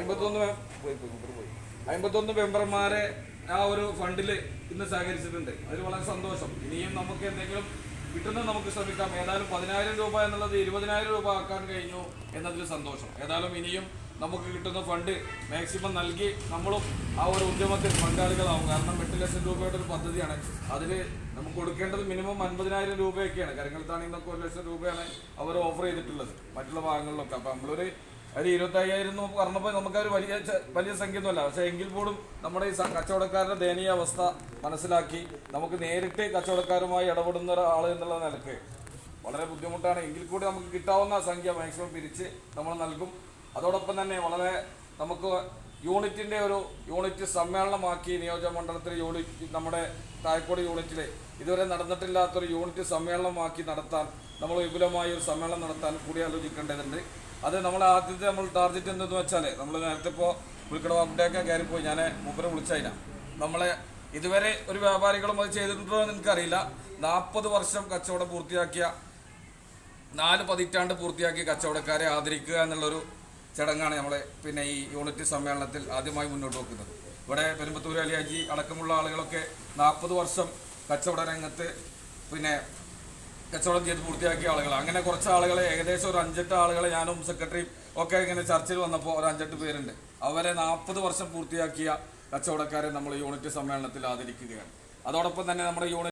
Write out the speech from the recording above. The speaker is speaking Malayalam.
അമ്പത്തൊന്ന് പോയി. അമ്പത്തൊന്ന് മെമ്പർമാരെ ആ ഒരു ഫണ്ടിൽ ഇന്ന് സഹകരിച്ചിട്ടുണ്ട്. അതിൽ വളരെ സന്തോഷം. ഇനിയും നമുക്ക് എന്തെങ്കിലും കിട്ടുന്ന നമുക്ക് ശ്രമിക്കാം. ഏതായാലും പതിനായിരം രൂപ എന്നുള്ളത് ഇരുപതിനായിരം രൂപ ആക്കാൻ കഴിഞ്ഞു എന്നതിൽ സന്തോഷം. ഏതായാലും ഇനിയും നമുക്ക് കിട്ടുന്ന ഫണ്ട് മാക്സിമം നൽകി നമ്മളും ആ ഒരു ഉദ്യമത്തിൽ പങ്കാളികളാവും. കാരണം എട്ട് ലക്ഷം രൂപയുടെ ഒരു പദ്ധതിയാണ്. അതിൽ നമുക്ക് കൊടുക്കേണ്ടത് മിനിമം അൻപതിനായിരം രൂപയൊക്കെയാണ്. കരങ്ങളത്താണെങ്കിൽ നിന്നൊക്കെ ഒരു ലക്ഷം രൂപയാണ് അവർ ഓഫർ ചെയ്തിട്ടുള്ളത്. മറ്റുള്ള ഭാഗങ്ങളിലൊക്കെ. അപ്പം നമ്മളൊരു ഒരു ഇരുപത്തി അയ്യായിരം എന്ന് പറഞ്ഞപ്പോൾ നമുക്കൊരു വലിയ വലിയ സംഖ്യ ഒന്നുമല്ല പക്ഷേ എങ്കിൽ പോലും നമ്മുടെ ഈ കച്ചവടക്കാരുടെ ദയനീയ അവസ്ഥ മനസ്സിലാക്കി നമുക്ക് നേരിട്ട് കച്ചവടക്കാരുമായി ഇടപെടുന്ന ഒരാൾ എന്നുള്ള നിലയ്ക്ക് വളരെ ബുദ്ധിമുട്ടാണ്. എങ്കിൽ കൂടി നമുക്ക് കിട്ടാവുന്ന സംഖ്യ മാക്സിമം പിരിച്ച് നമ്മൾ നൽകും. അതോടൊപ്പം തന്നെ വളരെ നമുക്ക് യൂണിറ്റിന്റെ ഒരു യൂണിറ്റ് സമ്മേളനമാക്കി നിയോജക മണ്ഡലത്തിലെ യൂണിറ്റ് നമ്മുടെ തായക്കോട് യൂണിറ്റിലെ ഇതുവരെ നടന്നിട്ടില്ലാത്തൊരു യൂണിറ്റ് സമ്മേളനമാക്കി നടത്താൻ നമ്മൾ വിപുലമായ ഒരു സമ്മേളനം നടത്താൻ കൂടി ആലോചിക്കേണ്ടതുണ്ട്. അത് നമ്മൾ ആദ്യത്തെ നമ്മൾ ടാർഗറ്റ് എന്തെന്ന് വെച്ചാൽ നമ്മൾ നേരത്തെ ഇപ്പോൾ കയറി കയറിപ്പോയി ഞാൻ മൂപ്പരെ വിളിച്ചതിനാ നമ്മളെ ഇതുവരെ ഒരു വ്യാപാരികളും അത് ചെയ്തിട്ടുണ്ടോ എന്ന് എനിക്കറിയില്ല. നാൽപ്പത് വർഷം കച്ചവടം പൂർത്തിയാക്കിയ നാല് പതിറ്റാണ്ട് പൂർത്തിയാക്കിയ കച്ചവടക്കാരെ ആദരിക്കുക എന്നുള്ളൊരു ചടങ്ങാണ് നമ്മളെ പിന്നെ ഈ യൂണിറ്റ് സമ്മേളനത്തിൽ ആദ്യമായി മുന്നോട്ട് വെക്കുന്നത്. ഇവിടെ പെരുമ്പത്തൂർ അലിയാജി അടക്കമുള്ള ആളുകളൊക്കെ നാൽപ്പത് വർഷം കച്ചവട രംഗത്ത് പിന്നെ കച്ചവടം ചെയ്ത് പൂർത്തിയാക്കിയ ആളുകൾ അങ്ങനെ കുറച്ച് ആളുകളെ ഏകദേശം ഒരു അഞ്ചെട്ട് ആളുകളെ ഞാനും സെക്രട്ടറിയും ഒക്കെ ഇങ്ങനെ ചർച്ചയിൽ വന്നപ്പോൾ ഒരു അഞ്ചെട്ട് പേരുണ്ട്. അവരെ നാൽപ്പത് വർഷം പൂർത്തിയാക്കിയ കച്ചവടക്കാരെ നമ്മൾ യൂണിറ്റ് സമ്മേളനത്തിൽ ആദരിക്കുകയാണ്. അതോടൊപ്പം തന്നെ നമ്മുടെ യൂണിറ്റ്